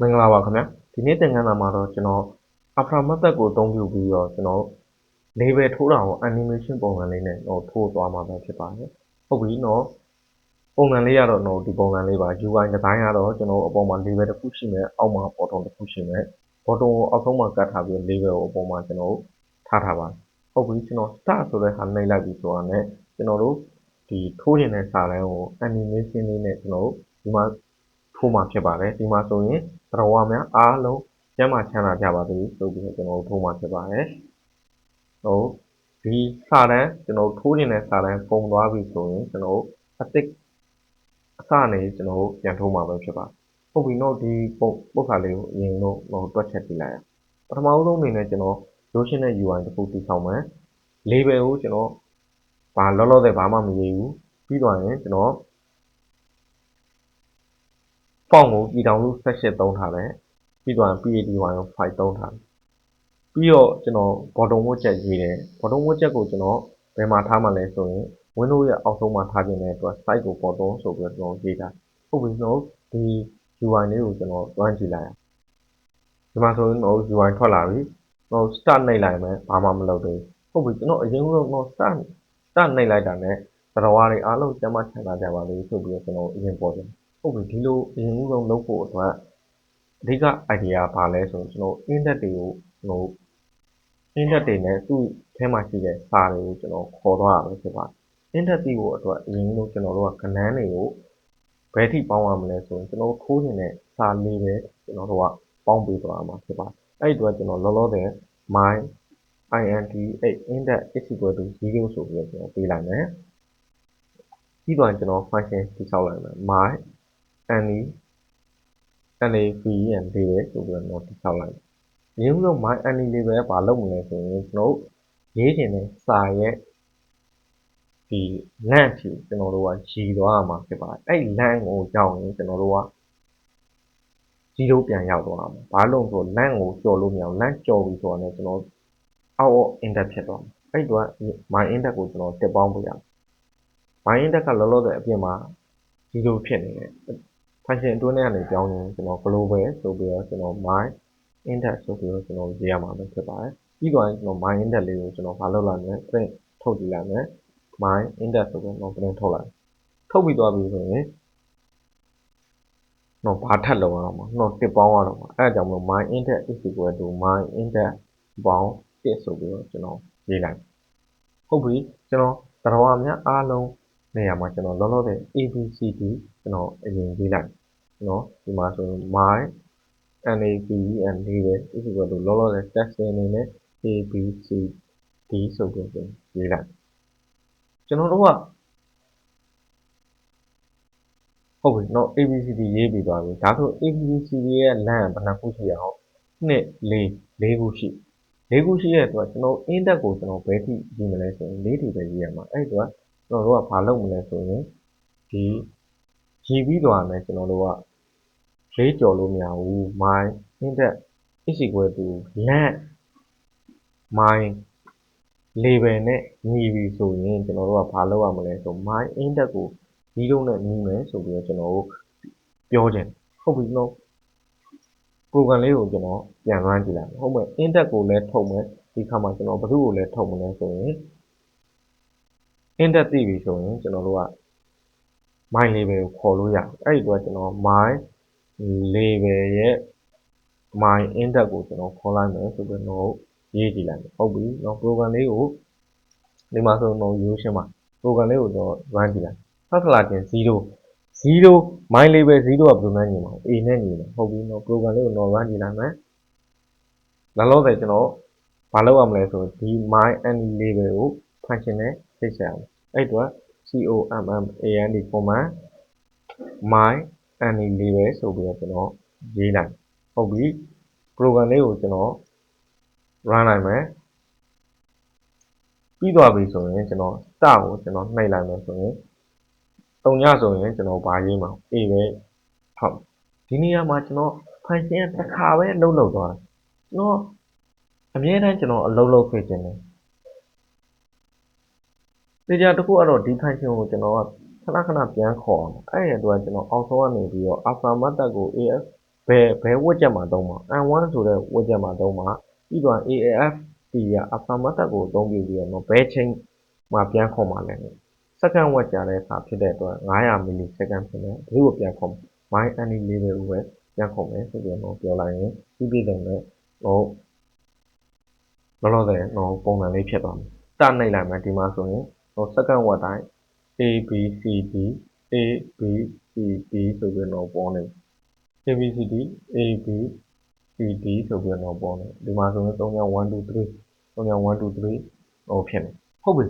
မင်္ဂလာပါခင်ဗျာဒီနေ့သင်ခန်းစာမှာတော့ကျွန်တော် after method ကိုအသုံးပြုပြီးတော့ကျွန်တော် label ထိုးတာကို animation ပုံစံလေးနဲ့တော့ထိုးသွားမှာပဲဖြစ်ပါတယ်ဟုတ်ပြီနော်ပုံစံလေးကတော့တော့ဒီပုံစံလေးပါ UI design ကတော့ကျွန်တော်အပေါ်မှာ label တစ်ခုရှိမယ်အောက်မှာ button တစ်ခုရှိမယ် button ကိုအောက်ဆုံးမှာကတ်ထားပြီး label ကိုအပေါ်မှာကျွန်တော်ထားထားပါတယ်ဟုတ်ပြီကျွန်တော် start ဆိုတဲ့ဟာနှိပ်လိုက်ပြီဆိုတာနဲ့ကျွန်တော်တို့ဒီထိုးနေတဲ့စာတန်းကို animation လေးနဲ့ကျွန်တော်ဒီမှာထိုးမှာဖြစ်ပါတယ်ဒီမှာဆိုရင် သရဝများအားလုံးကျမ်းမာချမ်းသာကြပါစေဆိုပြီးတော့ကျွန်တော်ထိုးမှာဖြစ်ပါတယ်ဟုတ်ဒီစာတန်းကျွန်တော်ထိုးနေတဲ့စာတန်းပုံသွားပြီဆိုရင်ကျွန်တော်အစ်စ်အစနေကျွန်တော်ပြန်ထိုးမှာပဲဖြစ်ပါတယ်ဟုတ်ပြီနော်ဒီပုံပုတ်ခါလေးကိုအရင်တော့ဟိုတွက်ချက်ကြည့်လိုက်ရအောင်ပထမဦးဆုံးအနေနဲ့ကျွန်တော်ရိုးရှင်းတဲ့ UI တစ်ခုတည်ဆောက်မယ် label ကိုကျွန်တော်ဘာလောလောဆယ်ဘာမှမရေးဘူးပြီးသွားရင်ကျွန်တော် font ကိုပြည်ထောင်စု18သုံးထားတယ်ပြီးသွားရင် PADY ကို5သုံးထားတယ်ပြီးတော့ကျွန်တော် bottom widget ရေးတယ် bottom widget ကိုကျွန်တော်ဘယ်မှာထားမှလဲဆိုရင် window ရဲ့အောက်ဆုံးမှာထားခြင်းတဲ့အတွက် site ကို bottom ဆိုပြီးတော့ကျွန်တော်ရေးတာဟုတ်ပြီကျွန်တော်ဒီ UI လေးကိုကျွန်တော် run ကြည့်လိုက်အောင်ဒီမှာဆိုရင်တော့ UI ထွက်လာပြီကျွန်တော် start နှိပ်လိုက်မယ်ဘာမှမလုပ်သေးဘူးဟုတ်ပြီကျွန်တော်အရင်ဆုံးတော့ start start နှိပ်လိုက်တာနဲ့သရဝါတွေအားလုံးကျမ်းမချမ်းသာကြပါစေဆိုပြီးတော့ကျွန်တော်အရင်ပေါ်တယ် ဟုတ်ပြီဒီလိုအရင်ဆုံးလုပ်ဖို့အတွက်အဓိက idea ဘာလဲဆိုရင်ကျွန်တော် index တွေကိုကျွန်တော် index တွေနဲ့သူ့ထဲမှာရှိတဲ့စာတွေကိုကျွန်တော်ခေါ်သွားရမယ်ဖြစ်ပါတယ် index သိဖို့အတွက်အရင်ဆုံးကျွန်တော်တို့ကကဏ္ဍတွေကိုဘယ်ထိပေါင်းရမလဲဆိုရင်ကျွန်တော်ထိုးနေတဲ့စာလေးပဲကျွန်တော်တို့ကပေါင်းပေးသွားမှာဖြစ်ပါတယ်အဲ့ဒီတော့ကျွန်တော်လောလောဆယ် my int 8 index is equal to 0ဆိုပြီးတော့ကျွန်တော်ပေးလိုက်မယ်ပြီးတော့ကျွန်တော် function တိဆောက်လိုက်မယ် my any NAVN label ဆိုပြီးတော့တိဆောက်လိုက်ရင်းဆုံး my any label ဘာလုပ်မလဲဆိုရင်ကျွန်တော်ရေးချင်တဲ့စာရဲ့ဒီ length ကိုကျွန်တော်တို့ကရည်သွားရမှာဖြစ်ပါတယ်အဲ့ length ကိုကြောက်ရင်ကျွန်တော်တို့က0ပြန်ရောက်သွားမှာဘာလို့ဆို length ကိုကျော်လို့မရအောင် length ကျော်ပြီဆိုတော့ကျွန်တော် out of index ဖြစ်သွားမှာအဲ့တော့ my index ကိုကျွန်တော်တက်ပေါင်းပြရအောင် my index ကလောလောဆယ်အပြင်မှာ0ဖြစ်နေတယ် function အတွင်းထဲကနေပြောင်းရင်ကျွန်တော် global ဆိုပြီးတော့ကျွန်တော် my index ဆိုပြီးတော့ကျွန်တော်ရေးရမှာပဲဖြစ်ပါတယ်ပြီးတော့ကျွန်တော် my index လေးကိုကျွန်တော်မလုပ်လိုက်မယ် print ထုတ်ကြည့်လိုက်မယ် my index ဆိုပြီးတော့ print ထုတ်လိုက်ထုတ်ပြီးသွားပြီဆိုရင်တော့ဘာထပ်လုံးအောင်မှာတော့တစ်ပေါင်းရတော့မှာအဲအကြောင်းမလို့ my index is equal to my index ပေါင်း1ဆိုပြီးတော့ကျွန်တော်ရေးလိုက်ဟုတ်ပြီကျွန်တော်သရဝများအားလုံးနေရာမှာကျွန်တော်လောလောဆယ် ABCD ကျွန်တော်အရင်ရေးလိုက်နော်ဒီမှာဆိုရင် my NAVN လေးပဲ is equal to လောလောဆယ် text အနေနဲ့ ABCD ဆိုပြီးတော့ရေးလိုက်ကျွန်တော်တို့ကဟုတ်ပြီနော် ABCD ရေးပြီးသွားပြီဒါဆို ABCD ရဲ့ line ဘယ်နှခုရှိအောင်2 4 4ခုရှိ4ခုရှိတဲ့အတွက်ကျွန်တော် index ကိုကျွန်တော်ဘယ်ထိရေးမလဲဆိုရင်4ထိပဲရေးရမှာအဲ့တော့ကျွန်တော်တို့ကဘာလုပ်မလဲဆိုရင်ဒီ ရေးပြီးသွားမယ်ကျွန်တော်တို့ကလေးကြော်လို့မရဘူး my index is equal to length my label နဲ့ညီပြီဆိုရင်ကျွန်တော်တို့ကဘာလုပ်ရမလဲဆို my index ကို0နဲ့ညီမယ်ဆိုပြီးတော့ကျွန်တော်တို့ပြောခြင်းဟုတ်ပြီနော် program လေးကိုကျွန်တော်ပြန် run ကြည့်လိုက်ဟုတ်မယ် index ကိုလည်းထုတ်မယ်ဒီခါမှာကျွန်တော်ဘယ်သူ့ကိုလည်းထုတ်မလဲဆိုရင် index သိပြီဆိုရင်ကျွန်တော်တို့က my label ကိုခေါ်လို့ရတယ်အဲ့ဒီတော့ကျွန်တော် my label ရဲ့ my index ကိုကျွန်တော်ခေါ်လိုက်မယ်ဆိုပြီးတော့ရေးကြည့်လိုက်ဟုတ်ပြီเนาะ program လေးကိုဒီမှာဆိုတော့ရိုးရှင်းပါ program လေးကိုတော့ run ကြည့်လိုက်ဖတ်ခလာခြင်း0 0 my label 0ကဘယ်လိုနဲ့ညီမလဲ a နဲ့ညီတယ်ဟုတ်ပြီเนาะ program လေးကိုတော့ run ကြည့်လိုက်မယ်လောလောဆယ်ကျွန်တော်ဘာလုပ်ရမလဲဆိုဒီ my any label ကို function နဲ့ဖိတ်ဆက်အောင်အဲ့တော့ command command my any label ဆိုပြီးတော့ကျွန်တော်ရေးလိုက်ဟုတ်ပြီ program လေးကိုကျွန်တော် run လိုက်မယ်ပြီးသွားပြီဆိုရင်ကျွန်တော် start ကိုကျွန်တော်နှိပ်လိုက်မယ်ဆိုရင်တုံညဆိုရင်ကျွန်တော်ဘာရေးမှာ A ပဲဟုတ်ဒီနေရာမှာကျွန်တော် function တစ်ခါပဲအလုပ်လုပ်သွားတယ်ကျွန်တော်အမြဲတမ်းကျွန်တော်အလုပ်လုပ်ခဲ့ခြင်းတယ် ဒီကြတစ်ခုကတော့ ဒီ function ကိုကျွန်တော်ကခဏခဏပြန်ခေါ်အောင်အဲ့ဒီအတွက်ကျွန်တော်အောက်ဆုံးကနေပြီးတော့ alpha method ကို AS ဘယ်ဘယ်ဝက်ချက်မှာသုံးမှာ N1 ဆိုတဲ့ဝက်ချက်မှာသုံးမှာပြီးတော့ AAFT က alpha method ကိုအသုံးပြုပြီးတော့နော်ဘယ်ချိန်မှာပြန်ခေါ်မှာလဲစက္ကန့်ဝက်ကြာတဲ့အခါဖြစ်တဲ့အတွက်900မီလီစက္ကန့်ဖြစ်နေဘယ်ကိုပြန်ခေါ် my any level ကိုပဲပြန်ခေါ်မယ်ဆိုပြီးတော့ပြောလိုက်ရင်ပြီးပြည့်တယ်နဲ့ဟိုလောလောဆယ်တော့ပုံစံလေးဖြစ်သွားမယ်စနှိပ်လိုက်မယ်ဒီမှာဆိုရင် ဟိုစက္ကန့်ဝက်တိုင်း A B C D A B C D ဆိုပြီးတော့ပေါ်နေ A B C D A B C D ဆိုပြီးတော့ပေါ်နေဒီမှာဆိုရင်3ည1 2 3 3ည1 2 3ဟိုဖြစ်နေဟုတ်ပြီ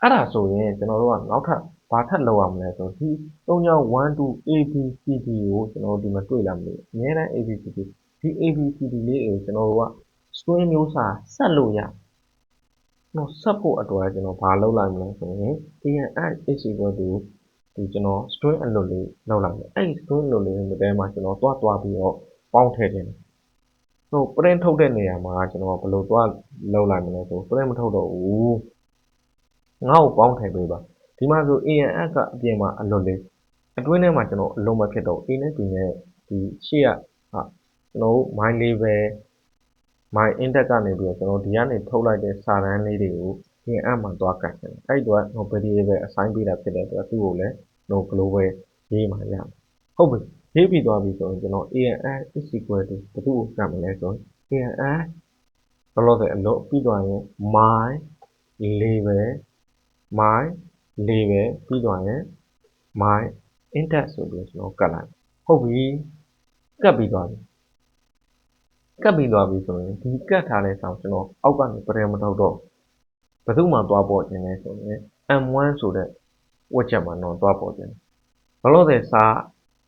အဲ့ဒါဆိုရင်ကျွန်တော်တို့ကနောက်ထပ်ဘာထပ်လုပ်ရမလဲဆိုဒီ3ည1 2 A B C D ကိုကျွန်တော်တို့ဒီမှာတွေ့လာမလို့အများနဲ့ A B C D ဒီ A B C D လေးကိုကျွန်တော်တို့က string မျိုးစာဆက်လို့ရ တော့ဆက်ဖို့အတွက်ကျွန်တော်ဘာလုပ်လိုက်မလဲဆိုရင် AN is equal to ဒီကျွန်တော် string အလွတ်လေးလောက်လိုက်မယ်အဲ့ဒီ string အလွတ်လေးတွေထဲမှာကျွန်တော်တွားတွားပြီးတော့ပေါင်းထည့်ခြင်းဆို print ထုတ်တဲ့နေရာမှာကျွန်တော်ဘယ်လိုတွားလောက်လိုက်မလဲဆို print မထုတ်တော့ဘူးငါ့ကိုပေါင်းထည့်ပေးပါဒီမှာဆို ANS ကအပြင်မှာအလွတ်လေးအတွင်းထဲမှာကျွန်တော်အလုံးမဖြစ်တော့ A နဲ့ B နဲ့ဒီရှေ့ကဟာကျွန်တော် my level my index ကနေပြီးတော့ကျွန်တော်ဒီကနေထုတ်လိုက်တဲ့စာတန်းလေးတွေကို ANS မှာတွားကတ်တယ်အဲ့ဒီတော့ variable assign ပေးတာဖြစ်တဲ့အတွက်သူ့ကိုလည်း no global ရေးမှရမယ်ဟုတ်ပြီရေးပြီးသွားပြီဆိုရင်ကျွန်တော် ANS is equal to ဘယ်သူ့ကိုကတ်မလဲဆိုရင် ANS ဘယ်လိုလဲအလို့ပြီးသွားရင် my level my level ပြီးသွားရင် my index ဆိုပြီးကျွန်တော်ကတ်လိုက်ဟုတ်ပြီကတ်ပြီးသွားပြီ ကတ်ပြီးသွားပြီဆိုရင်ဒီကတ်ထားတဲ့ဆောင်းကျွန်တော်အောက်ကနေပရမထုတ်တော့ဘယ်သူမှသွားပေါ်ခြင်းလဲဆိုရင် M1 ဆိုတဲ့ဝက်ချက်မှာတော့သွားပေါ်ခြင်းဘလို့တဲ့စာ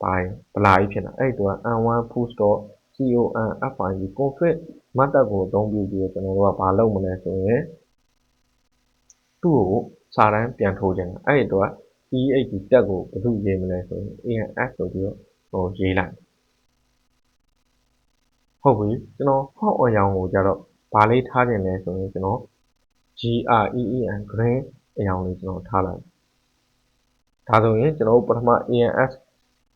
ပိုင်းဗလာကြီးဖြစ်တာအဲ့တော့ M1 full stop CON FID config method ကိုအသုံးပြုပြီးကျွန်တော်တို့ကဘာလုပ်မလဲဆိုရင်သူ့ကိုစာတန်းပြန်ထိုးခြင်းအဲ့ဒီတော့ PHP တက်ကိုဘယ်သူရေးမလဲဆိုရင် ANS ဆိုပြီးတော့ဟိုရေးလိုက် ဟုတ်ပြီကျွန်တော်ဟော့အရောင်ကိုကြတော့ဘာလေးထားခြင်းလဲဆိုရင်ကျွန်တော် GREEN green အရောင်လေးကျွန်တော်ထားလိုက်ဒါဆိုရင်ကျွန်တော်ပထမ ANS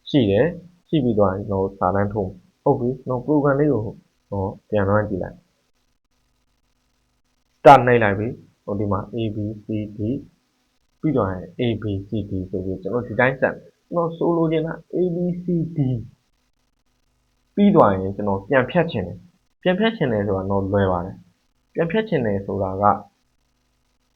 ရှိတယ်ရှိပြီးတော့ကျွန်တော်စာတန်းထုံးဟုတ်ပြီကျွန်တော် program လေးကိုဟောပြန်ရမ်းကြည့်လိုက် start နှိပ်လိုက်ပြီဟိုဒီမှာ A B C D ပြီးတော့ A B C D ဆိုပြီးကျွန်တော်ဒီတိုင်းဆက်ကျွန်တော်ဆိုလိုချင်တာ A B C D ပြီးသွားရင်ကျွန်တော်ပြန်ဖြတ်ချင်တယ်ပြန်ဖြတ်ချင်တယ်ဆိုတာတော့လွယ်ပါတယ်ပြန်ဖြတ်ချင်တယ်ဆိုတာက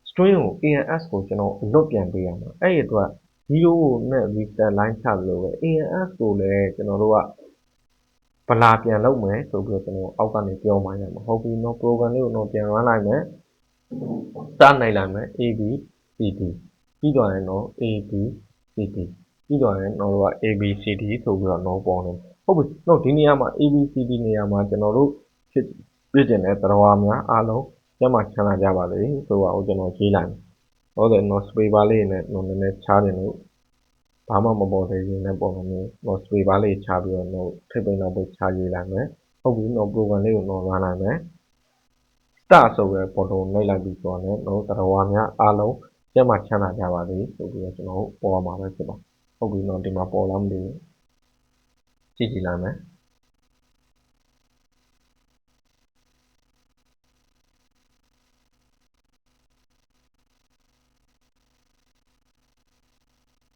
string ကို ANS ကိုကျွန်တော်အလွတ်ပြန်ပေးရမှာအဲ့ဒီအတွက် zero နဲ့ reset line ချလို့ပဲ ANS ကိုလည်းကျွန်တော်တို့ကဗလာပြန်လုပ်မယ်ဆိုပြီးတော့ကျွန်တော်အောက်ကနေပြောမှရမှာဟုတ်ပြီနော် program လေးကိုတော့ပြန် run လိုက်မယ်စနိုင်လိုက်မယ် AB CD ပြီးတော့ရင်တော့ AB CD ပြီးတော့ရင်တော့က ABCD ဆိုပြီးတော့တော့ပေါ်နေဟုတ်ပြီတော့ဒီနေရာမှာ ABCD နေရာမှာကျွန်တော်တို့ဖြစ်ပြည့်ကျင်တဲ့သရဝါများအားလုံးကျမချမ်းသာကြပါစေဆိုတော့ကျွန်တော်ရေးလိုက်မယ်ဟုတ်တယ်နော် space bar လေးနဲ့တော့နည်းနည်းချားတယ်လို့ဘာမှမပေါ်သေးရင်လည်းပေါ်မှာမျိုးတော့ space bar လေးချားပြီးတော့ထိပ်ပိန်နောက်ပိတ်ချားရေးလိုက်မယ်ဟုတ်ပြီတော့ program လေးကိုတော့ run လိုက်မယ် start ဆိုတဲ့ပေါ်တုံနှိပ်လိုက်ပြီးဆိုတော့တော့သရဝါများအားလုံးကျမချမ်းသာကြပါစေဆိုပြီးတော့ကျွန်တော်ပေါ်မှာပဲဖြစ်ပါ ဟုတ်ပြီတော့ဒီမှာပေါ်လာမလို့ကြည့်ကြည့်လိုက်မယ်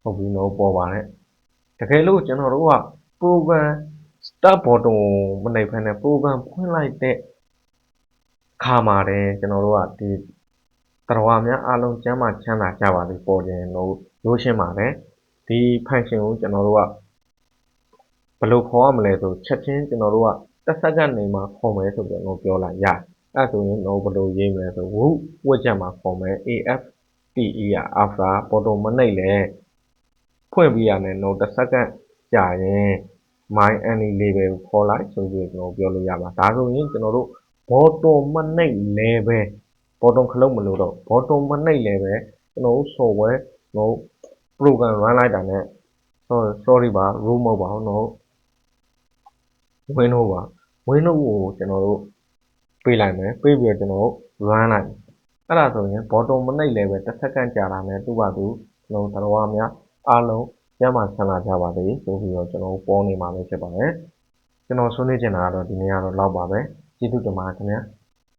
ဟုတ်ပြီတော့ပေါ်ပါတယ်တကယ်လို့ကျွန်တော်တို့က program start button မနှိပ်ဖ ೇನೆ program ဖွင့်လိုက်တဲ့ခါမှာတယ်ကျွန်တော်တို့ကဒီတရားများအားလုံးကျမ်းမာချမ်းသာကြပါစေပေါ်ခြင်းလို့လို့ရှင်းပါတယ် ဒီ function ကိုကျွန်တော်တို့ကဘယ်လိုခေါ်ရမလဲဆိုချက်ချင်းကျွန်တော်တို့ကတစ်စက္ကန့်နေမှာခေါ်မယ်ဆိုပြီးတော့ပြောလိုက်ရအဲ့ဆိုရင်တော့ဘယ်လိုရေးမလဲဆိုဝုဝက်ချက်မှာခေါ်မယ် AFTE က after bottom မနှိပ်လဲဖွင့်ပြီးရတယ်တော့တစ်စက္ကန့်ကြာရင် my any level ကိုခေါ်လိုက်ဆိုပြီးကျွန်တော်ပြောလို့ရပါဒါဆိုရင်ကျွန်တော်တို့ bottom မနှိပ်လဲပဲ bottom ခလုတ်မလို့တော့ bottom မနှိပ်လဲပဲကျွန်တော်တို့ software ကျွန်တော် program run လိုက်တာ ਨੇ sorry ပါ root မဟုတ်ပါဘူးเนาะ windows ပါ windows ကိုကျွန်တော်တို့ပေးလိုက်မယ်ပေးပြီးတော့ကျွန်တော်တို့ run လိုက်အဲ့ဒါဆိုရင် bottom မနှိပ်လဲပဲတစ်စက္ကန့်ကြာတာ ਨੇ သူ့ဘာသူကျွန်တော်တို့တရားများအားလုံးကျမ်းမာချမ်းသာကြပါစေဆိုပြီးတော့ကျွန်တော်ပေါ်နေမှာပဲဖြစ်ပါတယ် ကျွန်တော်ဆွေးနွေးချင်တာကတော့ဒီနေ့ကတော့လောက်ပါပဲကျေးဇူးတင်ပါတယ်ခင်ဗျာ